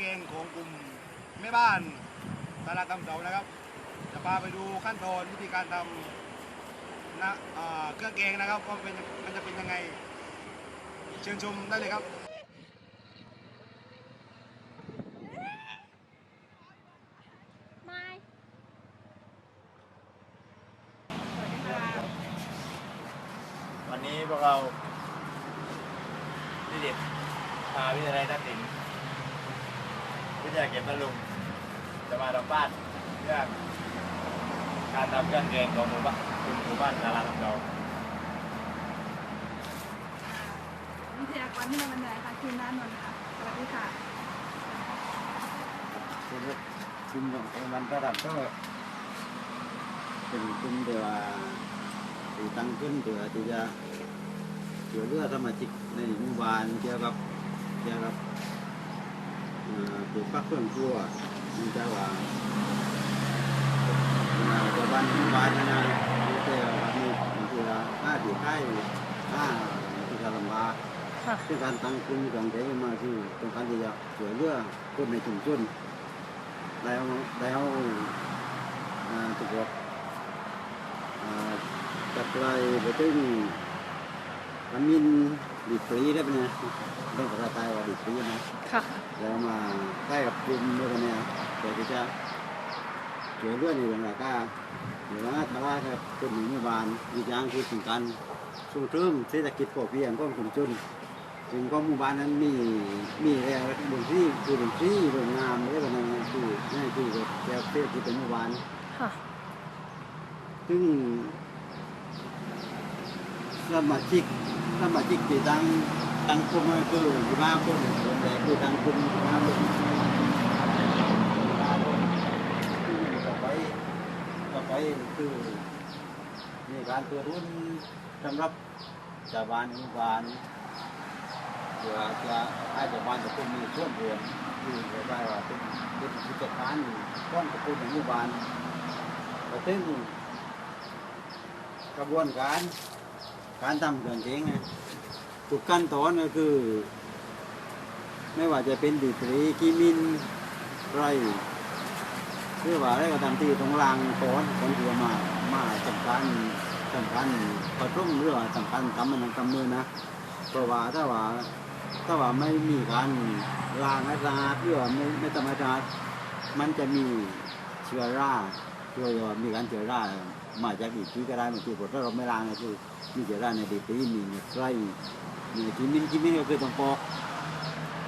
แกงของกลุ่มแม่บ้านตลาดตำเสานะครับ จะพาไปดูขั้นตอนวิธีการทำนะเอ่อเครื่องแกงนะครับว่าเป็นมันจะเป็นยังไง เชิญชมได้เลยครับไม่วันนี้พวกเราที่เด็ดพาวิทยาลัยทักษิณ วิทยาเก็บตะลุงจะมาสัมภาษณ์เรื่องการทำเครื่องแกงของหมู่บ้านคุณหมู่บ้านดาราของเราวิทยากรที่มาบรรยายค่ะคือน้านนท์ค่ะสวัสดีค่ะคือคุมของของมันระดับก็เป็นคุมเดือตีตั้งขึ้นเดือที่จะเกี่ยวเรื่องสมาชิกในหมู่บ้านเกี่ยวกับเกี่ยวกับเอ่อ ปลูกปักเพื่อนครัวมันจะว่าเอ่อชาวบ้านบ้านนะมีแต่ว่ามีมีที่ละห้าที่ใกล้ห้าที่จะลำบากค่ะที่การตั้งกลุ่มของใจมาคือต้องการที่จะช่วยเหลือคนในชุมชนแล้วแล้วอ่าถูกบอกอ่าจัดไล่ไปถึงอามิน ดีฟรีได้ปะเนี่ยเป็นภาษาไทยว่าดีฟรีนะค่ะแล้วมาใกล้กับกลุ่มด้วยกันเนี่ยเพื่อที่จะช่วยเหลือในเรื่องราคาหรือว่าทารากับคนในหมู่บ้านอีกอย่างคือถึงการส่งเสริมเศรษฐกิจพอเพียงของชุมชนซึ่งก็หมู่บ้านนั้นมีมีแล้วบนที่คือบนที่โรงงานหรืออะไรนั่นนะคือนั่นคือแบบเศรษฐกิจเป็นหมู่บ้านค่ะซึ่ง สมาชิกสมาชิกที่ตั้งตั้งกลุ่มก็คือสิบห้าคนคนแรกคือตั้งกลุ่มสิบห้าคนซึ่งต่อไปต่อไปคือมีการตัวรุ่นสำหรับชาวบ้านหมู่บ้านเพื่อจะให้ชาวบ้านทุกคนมีส่วนร่วมที่จะได้ว่าเป็นเป็นกิจการก้อนตะกูลของหมู่บ้านแต่ถึงกระบวนการ การทำเครื่องเกงนี่ยทุกขั้นตอนก็คือ ไม่ว่าจะเป็นดีตรีกีมินไรหรือว่าอะไรก็ตามที่ตรงรางก้อนคนที่ว่ามามาสำคัญสำคัญผสมหรือว่าสำคัญทำมันทำมือนะเพราะว่าถ้าว่าถ้าว่าไม่มีการล้างให้สะอาดหรือว่าไม่ไม่ธรรมชาติมันจะมีเชื้อรา เชื้อรามีการเชื้อรามาจากดีที่ก็ได้บางทีถ้าเราไม่ล้างก็คือมีเชื้อราในดีที่มีไส้มีกินมินกินมินก็คือต้องปอก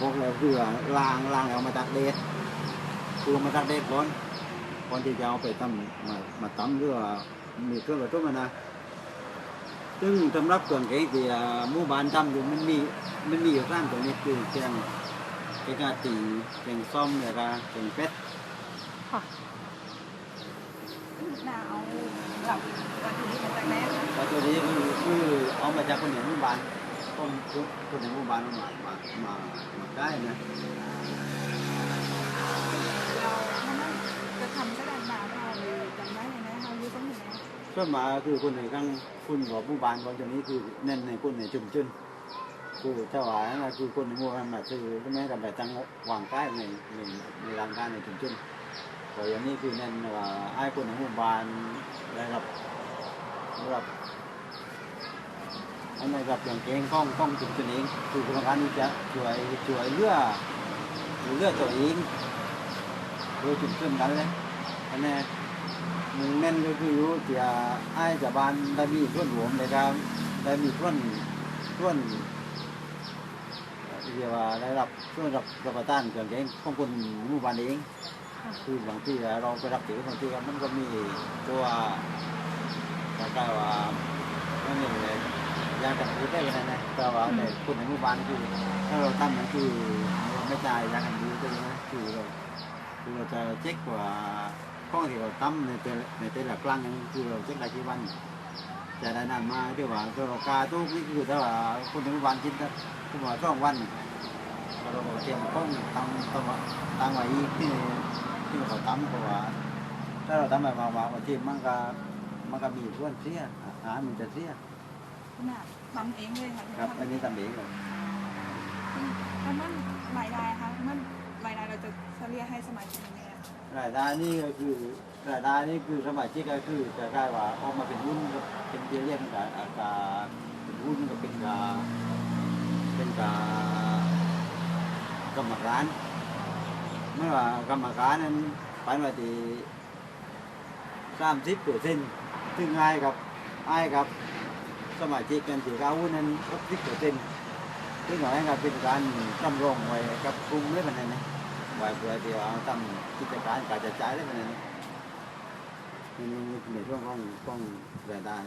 ปอกแล้วคือว่าล้างล้างแล้วมาตากแดดคือมาตากแดดก่อนก่อนที่จะเอาไปตำมามาตำหรือว่ามีเครื่องกระตุ้นมันนะซึ่งสำหรับเครื่องแกงที่หมู่บ้านทำอยู่มันมีมันมีอยู่สามตัวนี้คือแกงแกงอาตีแกงส้มแล้วก็แกงเป็ดค่ะ นาวหลับวันนี้มาจากไหนคะแล้วตัวนี้คือคือเอามาจากคนในหมู่บ้านคนคนในหมู่บ้านมามามามาได้นะเราถ้านั่นจะทำก็ได้หนาวเราเลยจำได้เลยนะเราอยู่ตรงไหนส่วนมาคือคนในข้างคนของหมู่บ้านคนตัวนี้คือเน้นในคนในชุมชนคือเจ้าหวายนะคือคนในหมู่บ้านมาคือแม้กับแต่ตั้งวางใต้ในในในรางการในชุมชน แต่อย่างนี้คือแน่นว่าไอ้คนในหมู่บ้านได้รับได้รับอันนี้รับอย่างเก่งข้องข้องจุดตัวเองคือโครงการนี้จะช่วยช่วยเลือเลือตัวเองโดยจุดขึ้นกันเลยอันนี้หนึ่งนั่นก็คืออยู่ที่ไอ้จะบ้านได้มีส่วนรวมนการได้มีส่วนส่วนเรียกว่าได้รับส่วนรับรับประทานเครื่องเก่งของคนหมู่บ้านเอง คือบางทีเราไปรับถือบางทีมันก็มีตัวคล้ายๆว่าไม่มีเลยยากันบูได้ยังไงนะแต่ว่าในคนในหมู่บ้านคือถ้าเราทำมันคือไม่จ่ายยากันบูได้นะคือเราคือเราจะเช็คว่าข้องที่เราตั้มในแต่ในแต่ละครั้งนั้นคือเราเช็คได้กี่วันจะได้นานมาที่ว่าตัวเรากาทุกนี่คือถ้าว่าคนในหมู่บ้านคิดนะคือว่าสองวันเราก็เตรียมข้องตั้งตั้งไว้ตั้งไว้อีกที่ ที่เขาทำเพราะว่าถ้าเราทำแบบว่าบางทีมันก็มันก็มีส่วนเสียอาหารมันจะเสียขนาดทำเองเลยค่ะครับอันนี้ทำเองครับแล้วมันรายได้ค่ะมันรายได้เราจะเฉลี่ยให้สมาชิกยังไงอะรายได้นี่ก็คือรายได้นี่คือสมัยที่ก็คือจะได้ว่าออกมาเป็นหุ้นก็เป็นเบี้ยเลี้ยงกับอาการเป็นหุ้นก็เป็นกาเป็นกากรรมการ ไม่ว่ากรรมการนั้นไปมาที่สามสิบเปอร์เซ็นต์ซึ่งง่ายกับง่ายกับสมัยที่กันที่เขาหุ้นนั้นหกสิบเปอร์เซ็นต์ซึ่งหน่อยก็เป็นการจำลองไว้กับกลุ่มเลยมันนั้นนะไว้เพื่อที่ว่าทำกิจการการจะจ่ายได้เป็นนี่ในช่วงของของรายได้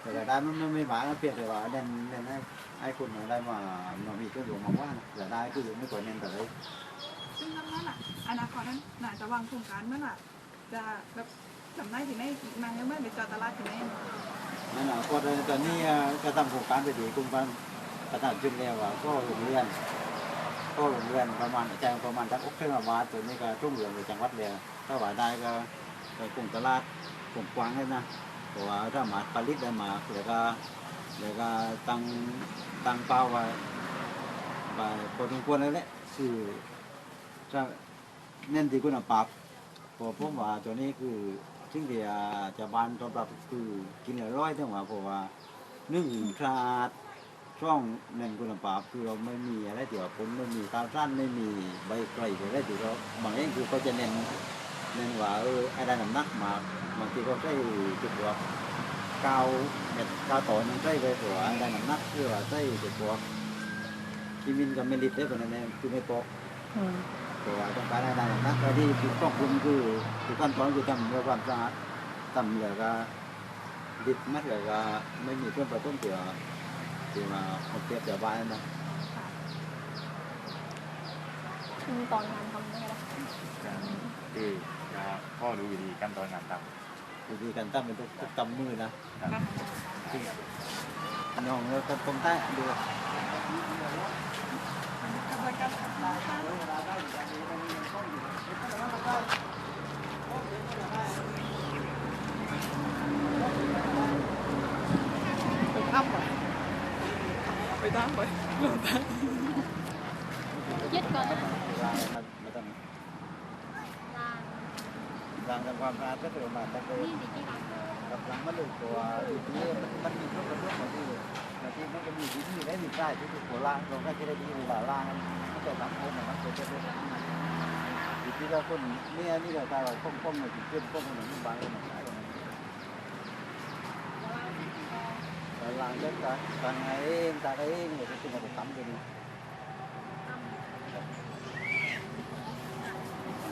แต่รายได้มันไม่หมายเพียงแต่ว่าเน้นเน้นให้ให้คนได้มามามีตัวองอยู่มาว่ารายได้คือไม่ควรเน้นแต่เลย ซึ่งนั้นน่ะอนาคตนั้นน่าจะวางโครงการเมื่อน่ะ จะแบบจำได้ที่ไหนนางยังไม่ไปจอดตลาดที่ไหนนั่นแหละก็ตอนนี้ก็ทำโครงการไปดีกลุ่มกันกระทำขึ้นแล้วว่าก็โรงเรียนก็โรงเรียนประมาณแจงประมาณจากอกเส้นมาตัวนี้ก็ทุ่งเหลืองในจังหวัดเลยถ้าว่าได้ก็ก็กลุ่มตลาดกลุ่มกว้างเลยนะเพราะว่าถ้ามาผลิตได้มาแล้วก็แล้วก็ตั้งตั้งเป้าไว้ไปพอสมควรแล้วแหละคือ จะเน้นที่คุณภาพเพราะผมว่าตัวนี้คือสิ่งที่จะบานตอบรับคือกินอร่อยทั้งว่าเพราะว่าหนึ่งขาดช่องเน้นคุณภาพคือเราไม่มีอะไรเดี๋ยวผมไม่มีตาสั้นไม่มีใบไกลอะไรเดี๋ยวเราบางอย่างคือเขาจะเน้นเน้นว่าเออไอ้ได้น้ำหนักมากบางทีเขาใช้จุดว่า cao เม็ด cao tổ những cây về của anh đây nằm nắp คือว่าใส่เด็กพวกที่มินกับเมลิดได้เป็นอะไรคือไม่พอ ตัวาต้องการอะไรนำนักแต่ที่จุดควบคุมคือคือขั้นตอนคือทำเพื่อความสะอาดทำเหลือก็ดิบมัดเหลือก็ไม่มีเครื่องประต้มเกี่ยวที่มาเอาเปรียบเสียบ้านนะขั้นตอนการทำได้ไหมการที่จะพ่อดูวิธีขั้นตอนการทวิธีการตั้งเป็นต้องตำมือนะำที่น้องแล้วก็ต้มใต้ดูกระบวนการทำนะคะไปตั้มไปไปตั้มไปลงตั้มยึดก่อนนะล้างมามาต้องล้างล้างทำความสะอาด ก็ถือมาตั้งแต่นี่ดีที่ล้างกับหลังมันเลยตัว ทีนี้มันมันมีทุกกระทุกหมดที่ทีมันก็มีได้มีได้ที่ถูกโบราณเราก็จะได้ดีเวลาล่างมันจะทำให้มันกิดจะได้วิธีเราคนเนี่ยนี่เราตาเราป้องป้องหน่อยถึงเพื่อนป้องหน่อยมันบางเลยนหายเราล้างเล็กกันตางเองตาเองเนี่ยเป็นระบบตั้มตันี้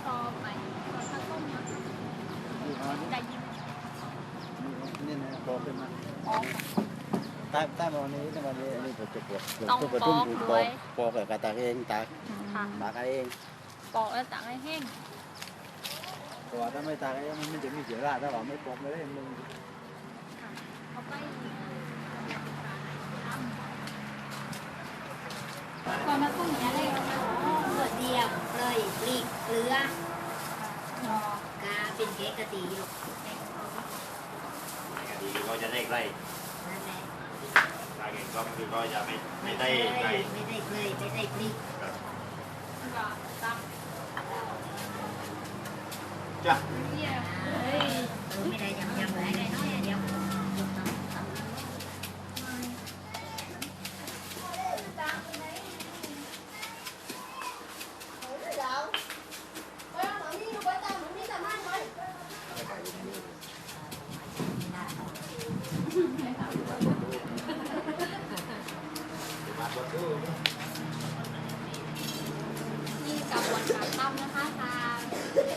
ต่อไปตอนข้าวต้มนะที่นอนได้ยินนี่นะโตขึ้นมาอ๋อ ใต้ใต้มาวันนี้ในวันนี้อันนี้ผมจะปวดปวดทุ่มปอกปอกกับตาเองตาค่ะ ตาเองปอกแล้วตากให้แห้งเพราะว่าถ้าไม่ตาเองมันจะมีเสียราถ้าว่าไม่ปอกไม่ได้มึงค่ะเอาไปก่อนมาต้มจะได้เลือดเดียวเลยปลีกเกลือกาเป็นเกกะตีอยู่ดีก็จะได้ใกล้ นั่นแหละ ทางเอง ก็คือก็จะไม่ไม่ได้ใกล้ไม่ได้เกยไม่ได้ปลีกตักจ้ะเนี่ยเฮ้ยเออไม่ได้ยำยำอะไรได้น้อยเดียว นี่กระบวนการทำนะคะทาง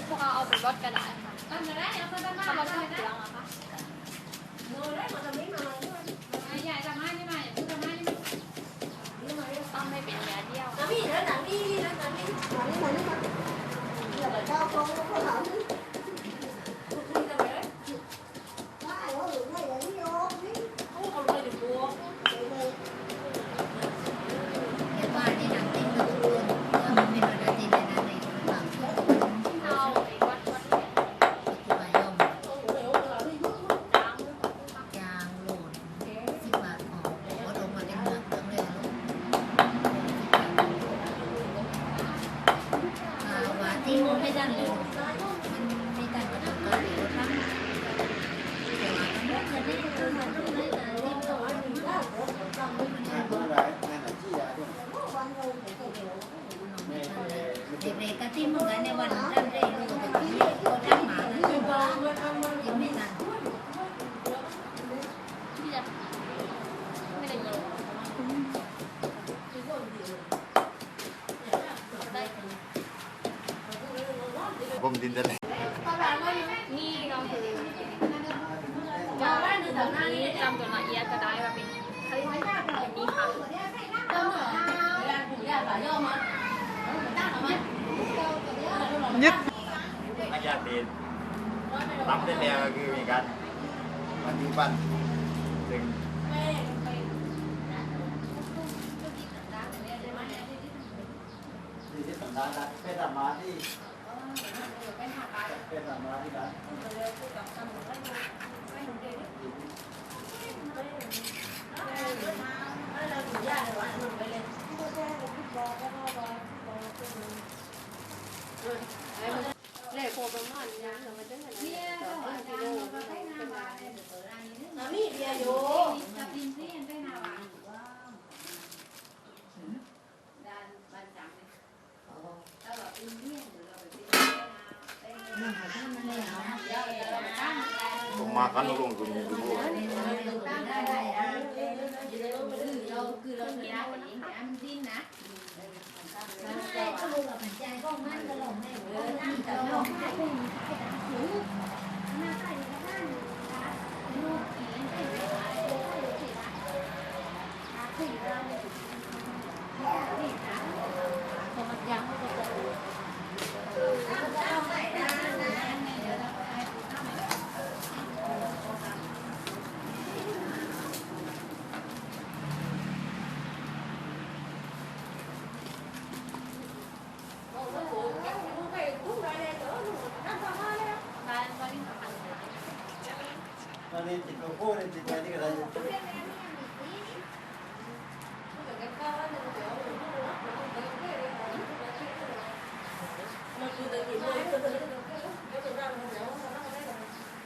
พวกเราเอาไปรดกระดาษค่ะทำได้เอาไปบ้านทำรดเครื่องอะคะใหญ่ทำให้ไม่มาอย่าพูดทำให้ต้องไม่เป็นยาเดียว เ nhất. Anh ra tiền. Tắm đến đeo cái gì cả. Anh chú văn. Đừng. Đi tầm đá đặt cái tầm đi. Cái tầm má đi cả ผมมากันลงกุญแจดูบ่ Смотрите, кокорите, смотри, когда они...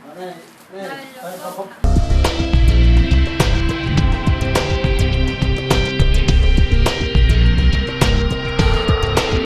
Mana? Mana? Mana? Mana?